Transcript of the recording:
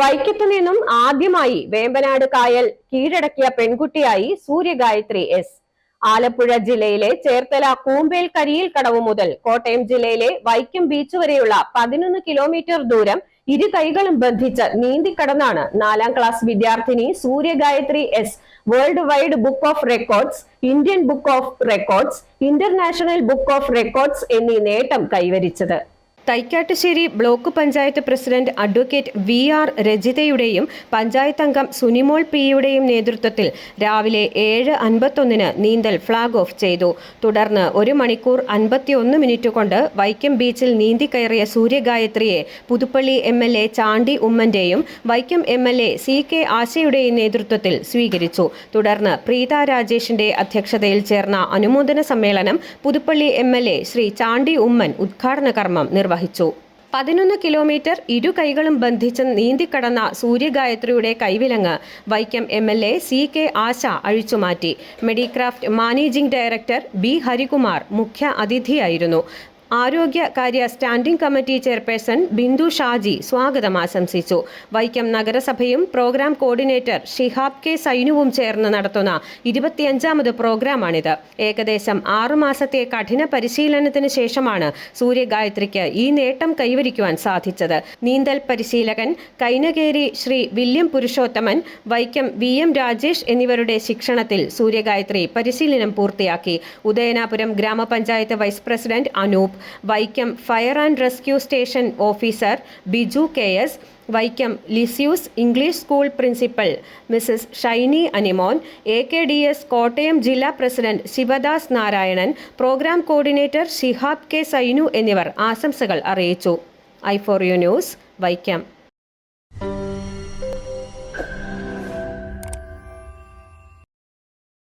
വൈക്കത്തു നിന്നും ആദ്യമായി വേമ്പനാട് കായൽ കീഴടക്കിയ പെൺകുട്ടിയായി സൂര്യഗായത്രി എസ്. ആലപ്പുഴ ജില്ലയിലെ ചേർത്തല കൂമ്പേൽ കരിയിൽ കടവ് മുതൽ കോട്ടയം ജില്ലയിലെ വൈക്കം ബീച്ച് വരെയുള്ള പതിനൊന്ന് കിലോമീറ്റർ ദൂരം ഇരു കൈകളും ബന്ധിച്ച് നീന്തിക്കടന്നാണ് നാലാം ക്ലാസ് വിദ്യാർത്ഥിനി Suryagayathri S. World wide book of records Indian book of records international book of records എന്നീ നേട്ടം കൈവരിച്ചത്. Thaikattussery block panchayat president advocate V R രജിതയുടെയും panchayat അംഗം സുനിമോൾ പിയുടെയും നേതൃത്വത്തിൽ രാവിലെ ഏഴ് അൻപത്തൊന്നിന് നീന്തൽ ഫ്ളാഗ് ഓഫ് ചെയ്തു. തുടർന്ന് ഒരു മണിക്കൂർ അൻപത്തിയൊന്ന് മിനിറ്റ് കൊണ്ട് വൈക്കം ബീച്ചിൽ നീന്തി കയറിയ സൂര്യഗായത്രിയെ Puthuppally M L A Chandy ഉമ്മന്റെയും Vaikom M L A C K ആശയുടെയും നേതൃത്വത്തിൽ സ്വീകരിച്ചു. തുടർന്ന് പ്രീത രാജേഷിന്റെ അധ്യക്ഷതയിൽ ചേർന്ന അനുമോദന സമ്മേളനം Puthuppally M L A Shri Chandy Oommen ഉദ്ഘാടന കർമ്മം നിർവഹിച്ചു. പതിനൊന്ന് കിലോമീറ്റർ ഇരു കൈകളും ബന്ധിച്ച് നീന്തിക്കടന്ന സൂര്യഗായത്രിയുടെ കൈവിലങ്ങ് Vaikom M L A C K Asha അഴിച്ചുമാറ്റി Medicraft managing director B Harikumar മുഖ്യ അതിഥിയായിരുന്നു. ആരോഗ്യകാര്യ standing committee chairperson Bindu Shaji സ്വാഗതം ആശംസിച്ചു. വൈക്കം നഗരസഭയും പ്രോഗ്രാം കോർഡിനേറ്റർ ഷിഹാബ് കെ സൈനുവും ചേർന്ന് നടത്തുന്ന ഇരുപത്തിയഞ്ചാമത് പ്രോഗ്രാമാണിത്. ഏകദേശം ആറുമാസത്തെ കഠിന പരിശീലനത്തിന് ശേഷമാണ് സൂര്യഗായത്രിക്ക് ഈ നേട്ടം കൈവരിക്കുവാൻ സാധിച്ചത്. നീന്തൽ പരിശീലകൻ Kainakary Shri William Purushothaman Vaikom V M Rajesh എന്നിവരുടെ ശിക്ഷണത്തിൽ സൂര്യഗായത്രി പരിശീലനം പൂർത്തിയാക്കി. ഉദയനാപുരം ഗ്രാമപഞ്ചായത്ത് vice president Anoop Vaikom fire and rescue station officer Biju K S Vaikom Lisieux English school principal Mrs Shiny Animon A K D S Kottayam ജില്ലാ president Sivadas Narayanan programme coordinator Shihab K Sainu എന്നിവർ ആശംസകൾ അറിയിച്ചു. I for U news Vaikom.